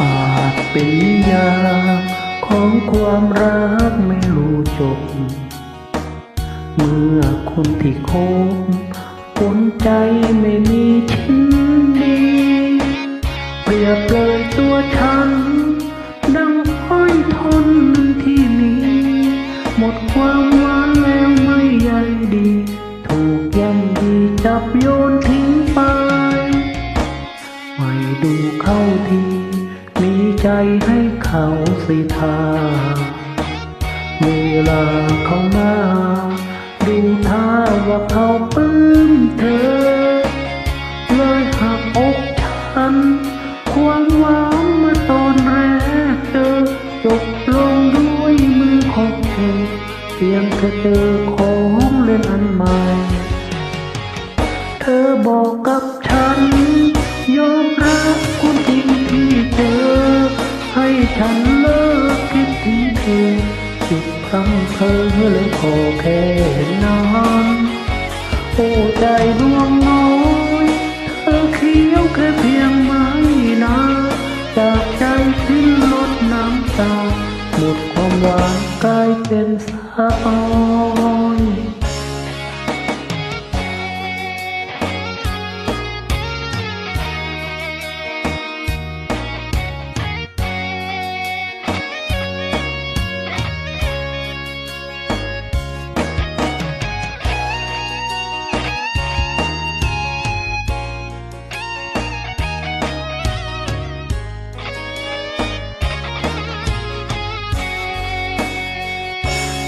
อาจเป็นนิยามของความรักไม่รู้จบ เมื่อคนที่คบผลใจไม่มีชิ้นดี เปรียบเลยตัวฉัน ดังอ้อยทนที่มี หมดความหวานแล้วไม่ใยดี ถูกย่ำดีจับโยนทิ้งไป ไม่ดูเข้าทีมี ใจให้เขาสิทาเวลาเขามาดูท่าว่าเขาปลื้มเธอ เลยหักอกฉัน ความหวานมื่อตอนแรกเจอจบลงด้วยมือของเธอเพียงเธอเจอของเล่นอันใหม่ เธอบอกกับฉันยอ อเลยขอแค่นั้นโอ้ใจดวงน้อยเธอเคี้ยวแค่เพียงไม้นาจากใจสิ้นลดน้ำตาหมดความหวานกลายเป็นสาว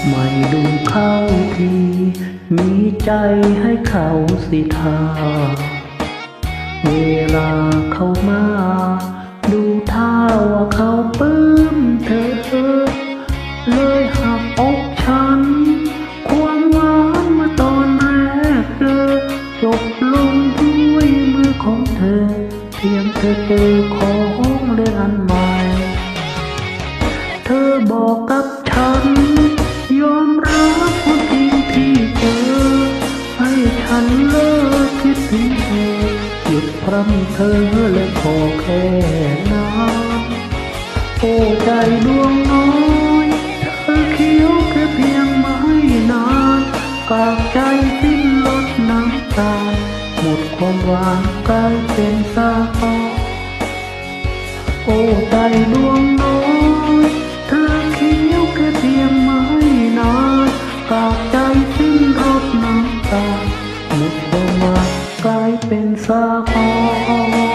ไม่ดูเข้าที มีใจให้เขาสิทา เวลาเขามา ดูท่าว่าเขาปื้มเธอ เลยหักอกฉัน ความหวานเมื่อตอนแรกเจอจบลงด้วยมือของเธอ เพียงเธอเจอของเล่น ร่ำเธอและขอแค่นั้นโอ้ใจดวงน้อยเธอเคี้ยวแค่เพียงไม่นานกากใจสิ้นลดน้ำตาหมดความหวานกลายเป็นสาวโอ้ใจดวงน้อยเธอเคี้ยวแค่เพียงไม่นานกากใจสิ้นรดน้ำตาหมดความ I've been so Sahara.